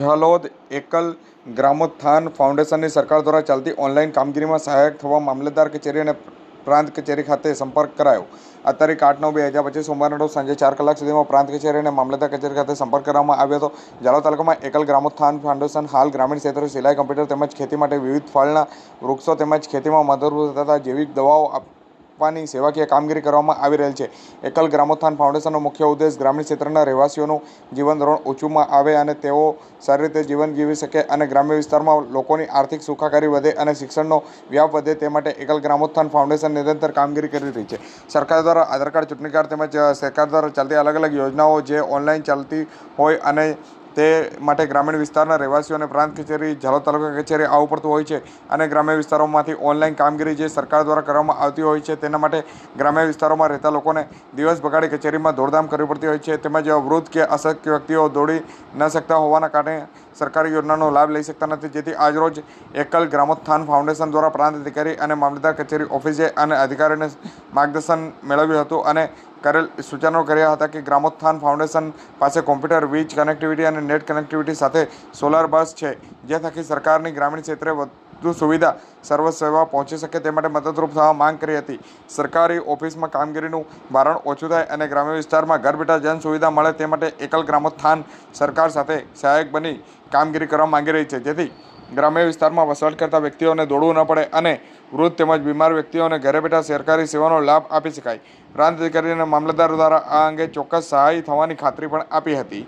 હલોદ એકલ ગ્રામોત્થાન ફાઉન્ડેશનની સરકાર દ્વારા ચાલતી ઓનલાઈન કામગીરીમાં સહાયક થવા મામલતદાર કચેરી અને પ્રાંત કચેરી ખાતે સંપર્ક કરાયો. આ તારીખ આઠ નવ બે હજાર પચીસ સોમવારના રોજ સાંજે ચાર કલાક સુધીમાં પ્રાંત કચેરી અને મામલતદાર કચેરી ખાતે સંપર્ક કરવામાં આવ્યો હતો. ઝાલોદ તાલુકામાં એકલ ગ્રામોત્થાન ફાઉન્ડેશન હાલ ગ્રામીણ ક્ષેત્રે સિલાઈ કમ્પ્યુટર તેમજ ખેતી માટે વિવિધ ફળના વૃક્ષો તેમજ ખેતીમાં મદદરૂપ થતા જૈવિક દવાઓ આપવાની સેવાકીય કામગીરી કરવામાં આવી રહેલ છે. એકલ ગ્રામોત્થાન ફાઉન્ડેશનનો મુખ્ય ઉદ્દેશ ગ્રામીણ ક્ષેત્રના રહેવાસીઓનું જીવન ધોરણ ઊંચુંમાં આવે અને તેઓ સારી રીતે જીવન જીવી શકે અને ગ્રામ્ય વિસ્તારમાં લોકોની આર્થિક સુખાકારી વધે અને શિક્ષણનો વ્યાપ વધે તે માટે એકલ ગ્રામોત્થાન ફાઉન્ડેશન નિરંતર કામગીરી કરી રહી છે. સરકાર દ્વારા આધાર કાર્ડ, ચૂંટણી કાર્ડ તેમજ સરકાર દ્વારા ચાલતી અલગ અલગ યોજનાઓ જે ઓનલાઈન ચાલતી હોય અને તે માટે ગ્રામીણ વિસ્તારના રહેવાસીઓને પ્રાંત કચેરી, ઝાલોદ તાલુકા કચેરી આવવું પડતું હોય છે અને ગ્રામ્ય વિસ્તારોમાંથી ઓનલાઈન કામગીરી જે સરકાર દ્વારા કરવામાં આવતી હોય છે તેના માટે ગ્રામ્ય વિસ્તારોમાં રહેતા લોકોને દિવસ બગાડી કચેરીમાં દોડધામ કરવી પડતી હોય છે. તેમજ વૃદ્ધ કે અશક્ય વ્યક્તિઓ દોડી ન શકતા હોવાના કારણે સરકારી યોજનાનો લાભ લઈ શકતા નથી. જેથી આજરોજ એકલ ગ્રામોત્થાન ફાઉન્ડેશન દ્વારા પ્રાંત અધિકારી અને મામલતદાર કચેરી ઓફિસે અને અધિકારીને માર્ગદર્શન મેળવ્યું હતું અને કરેલ સૂચનો કર્યા હતા કે ગ્રામોત્થાન ફાઉન્ડેશન પાસે કોમ્પ્યુટર, વીજ કનેક્ટિવિટી અને નેટ કનેક્ટિવિટી સાથે સોલાર બસ છે જે થકી સરકારની ગ્રામીણ ક્ષેત્રે વધુ સુવિધા સર્વ સેવા પહોંચી શકે તે માટે મદદરૂપ થવા માંગ કરી હતી. સરકારી ઓફિસમાં કામગીરીનું ભારણ ઓછું થાય અને ગ્રામ્ય વિસ્તારમાં ઘર બેઠા જન સુવિધા મળે તે માટે એકલ ગ્રામોત્થાન સરકાર સાથે સહાયક બની કામગીરી કરવા માંગી રહી છે. જેથી ગ્રામ્ય વિસ્તારમાં વસવાટ કરતા વ્યક્તિઓને દોડવું ન પડે અને વૃદ્ધ તેમજ બીમાર વ્યક્તિઓને ઘરે બેઠા સરકારી સેવાનો લાભ આપી શકાય. પ્રાંત અધિકારી અને મામલતદાર દ્વારા આ અંગે ચોક્કસ સહાય થવાની ખાતરી પણ આપી હતી.